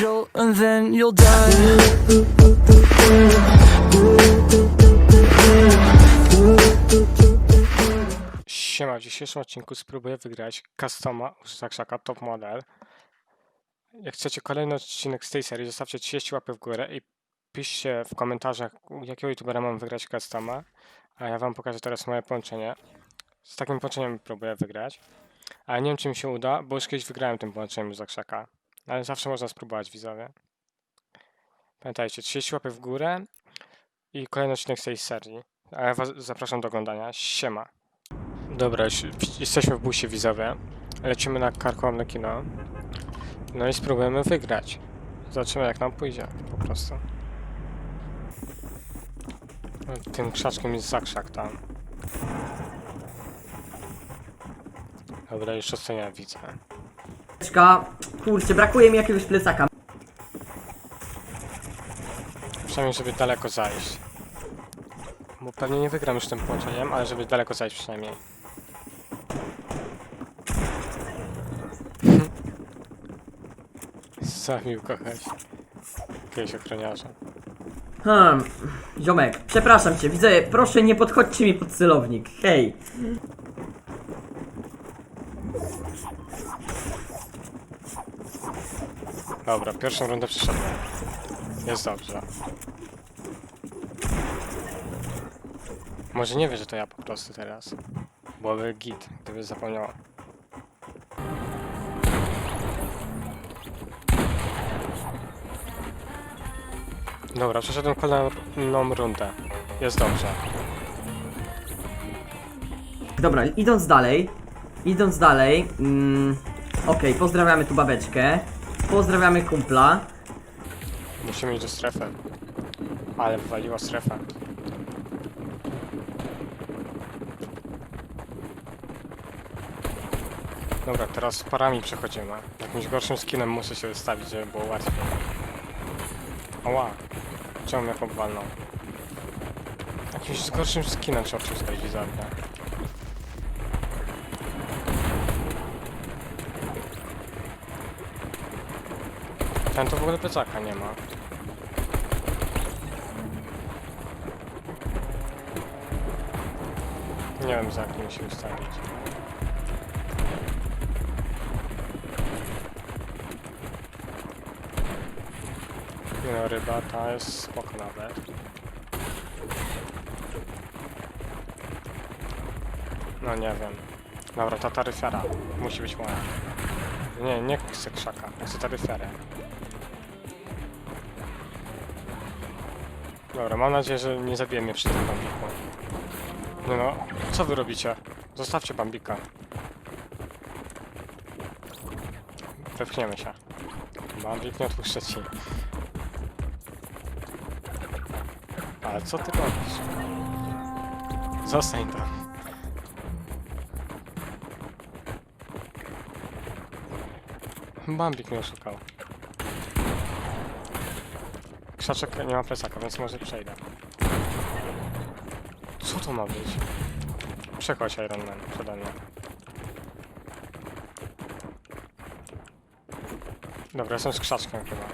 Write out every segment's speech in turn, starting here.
jolt and then you'll die. Siema, w dzisiejszym odcinku spróbuję wygrać customa z Zakrzaka Top Model. Jak chcecie kolejny odcinek z tej serii, zostawcie 30 łapy w górę i piszcie w komentarzach, u jakiego youtubera mam wygrać customa, a ja wam pokażę teraz moje połączenie. Z takim połączeniem próbuję wygrać, ale nie wiem czy mi się uda, bo już kiedyś wygrałem tym połączeniem z Zakrzaka, ale zawsze można spróbować widzowie. Pamiętajcie, 30 łapy w górę i kolejny odcinek z tej serii. A ja was zapraszam do oglądania. Siema. Dobra, już jesteśmy w busie widzowie. Lecimy na karkołomne kino. No i spróbujemy wygrać. Zobaczymy jak nam pójdzie, po prostu. No, Tym krzaczkiem jest zakrzak tam. Dobra, już ocenia widzę. Czeka, kurczę, brakuje mi jakiegoś plecaka. Przynajmniej, żeby daleko zajść. Bo pewnie nie wygram już tym połączeniem, ale żeby daleko zajść przynajmniej. Zabił kogoś. Jakiegoś ochroniarza. Hmm, ziomek, przepraszam cię, widzę, proszę nie podchodźcie mi pod celownik, hej. Dobra, pierwszą rundę przeszedłem. Jest dobrze. Może nie wie, że to ja po prostu teraz. Byłoby git, gdyby zapomniała. Dobra, przeszedłem kolejną rundę. Jest dobrze. Dobra, idąc dalej, idąc dalej, mm, okej, pozdrawiamy tu babeczkę, pozdrawiamy kumpla. Musimy iść do strefy. Ale wywaliła strefę. Dobra, teraz parami przechodzimy. Jakimś gorszym skinem muszę się wystawić, żeby było łatwiej. Oła. Czemu mnie powalnął? Jakimś gorszym skinem trzeba przystawić widzowie. Ten to w ogóle plecaka nie ma. Nie wiem za jakim się ustawić. No, ryba ta jest spoko nawet. No nie wiem. Dobra, ta taryfiara musi być moja. Nie, nie chcę krzaka, chcę taryfiarę. Dobra, mam nadzieję, że nie zabije mnie przy tym bambiku. No no, co wy robicie? Zostawcie bambika. Wepchniemy się. Bambik nie odpuszczę ci. Ale co ty robisz? Zostań tam. Bambik mnie oszukał. Krzaczek nie ma plecaka, więc może przejdę. Co to ma być? Przechodź Iron Man przede mną. Dobra, jestem z krzaczkiem chyba.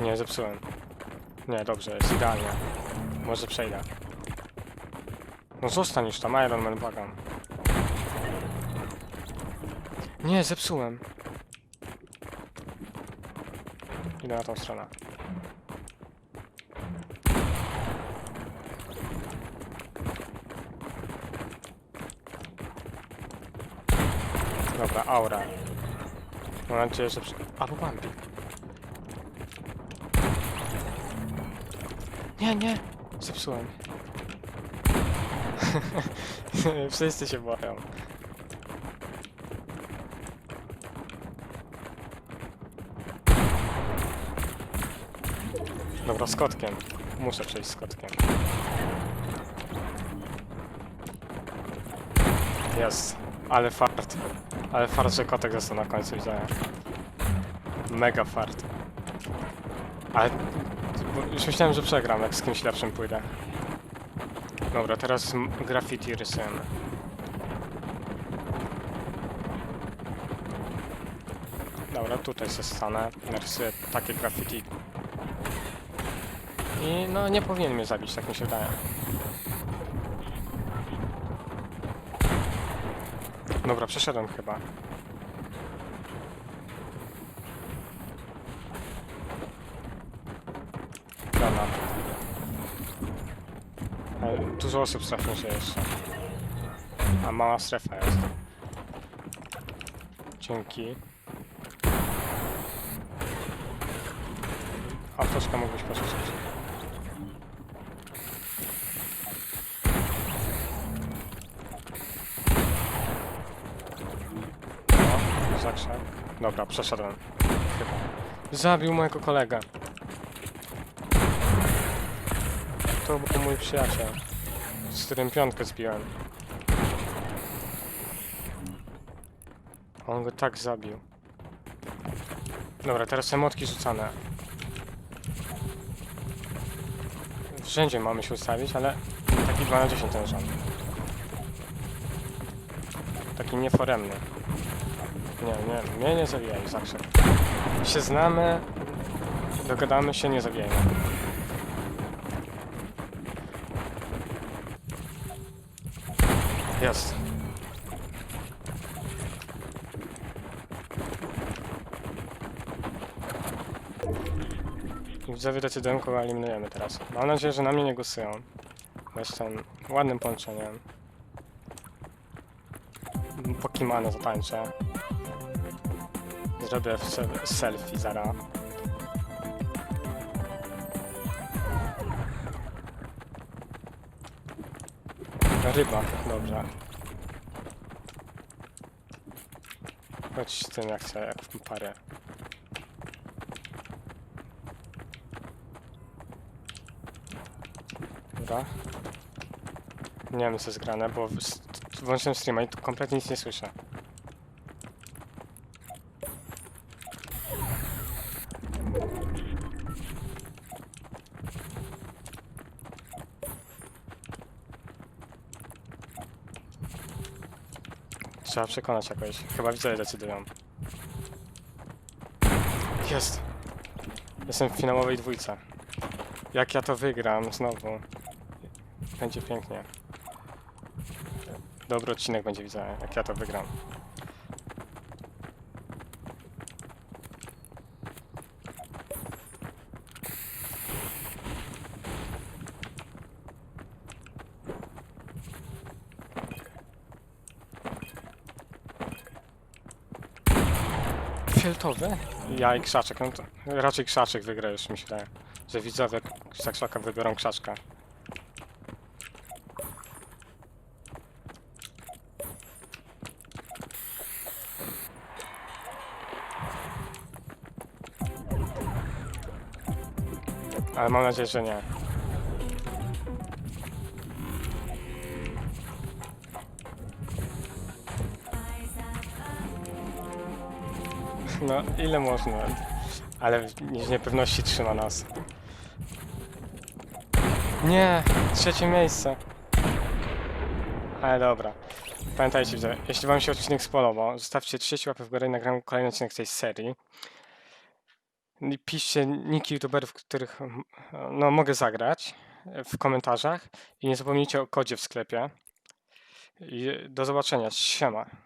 Nie, zepsułem. Nie, dobrze, jest idealnie. Może przejdę. No zostań już tam, Iron Man, błagam. Nie, zepsułem. Idę na tą stronę. Dobra, aura. Mam nadzieję, że... przy- Albo Bambi. Nie, nie! Zepsułem. Wszyscy się boją. Dobra, z kotkiem. Muszę przejść z kotkiem. Jest. Ale fart. Ale fart, że kotek został na końcu, widziałem. Mega fart. Ale... Już myślałem, że przegram, jak z kimś lepszym pójdę. Dobra, teraz graffiti rysujemy. Dobra, tutaj się stanę. Narysuję takie graffiti. I no nie powinien mnie zabić, tak mi się wydaje. Dobra, przeszedłem chyba. Dobra. Ale Dużo osób strasznie się jeszcze. A mała strefa jest. Dzięki. Apteczka mógłbyś pożyczyć. Zakrzak. Dobra, przeszedłem. Chyba. Zabił mojego kolegę. To był mój przyjaciel, z którym piątkę zbiłem. On go tak zabił. Dobra, teraz emotki rzucane. Wszędzie mamy się ustawić, ale taki 2 na 10 ten rząd. Taki nieforemny. Nie, nie, nie zabijaj, zawsze. Się znamy, dogadamy się, nie zabijajmy. Jest. Widzowie decydują, kogo eliminujemy teraz. Mam nadzieję, że na mnie nie głosują. Bo jestem ładnym połączeniem. Pokimane zatańczę. Zrobię se- selfie zara. Ryba, dobrze. Chodź tym jak chcę, jak w parę. Dobra. Nie wiem co jest grane, bo włączyłem streama i tu kompletnie nic nie słyszę. Trzeba przekonać jakoś. Chyba widzowie decydują. Jest! Jestem w finałowej dwójce. Jak ja to wygram znowu. Będzie pięknie. Dobry odcinek będzie widzę, jak ja to wygram. Fioletowy? Ja i krzaczek, no to raczej krzaczek wygra już wydaje. Że widzowie z krzaczka wybiorą krzaczka. Ale mam nadzieję, że nie. No, ile można? Ale w niepewności trzyma nas. Nie, trzecie miejsce. Ale dobra. Pamiętajcie, że jeśli wam się odcinek spodobał, zostawcie 30 łapy w górę i nagram kolejny odcinek tej serii. I piszcie niki youtuberów, których no, mogę zagrać w komentarzach. I nie zapomnijcie o kodzie w sklepie. I do zobaczenia. Siema.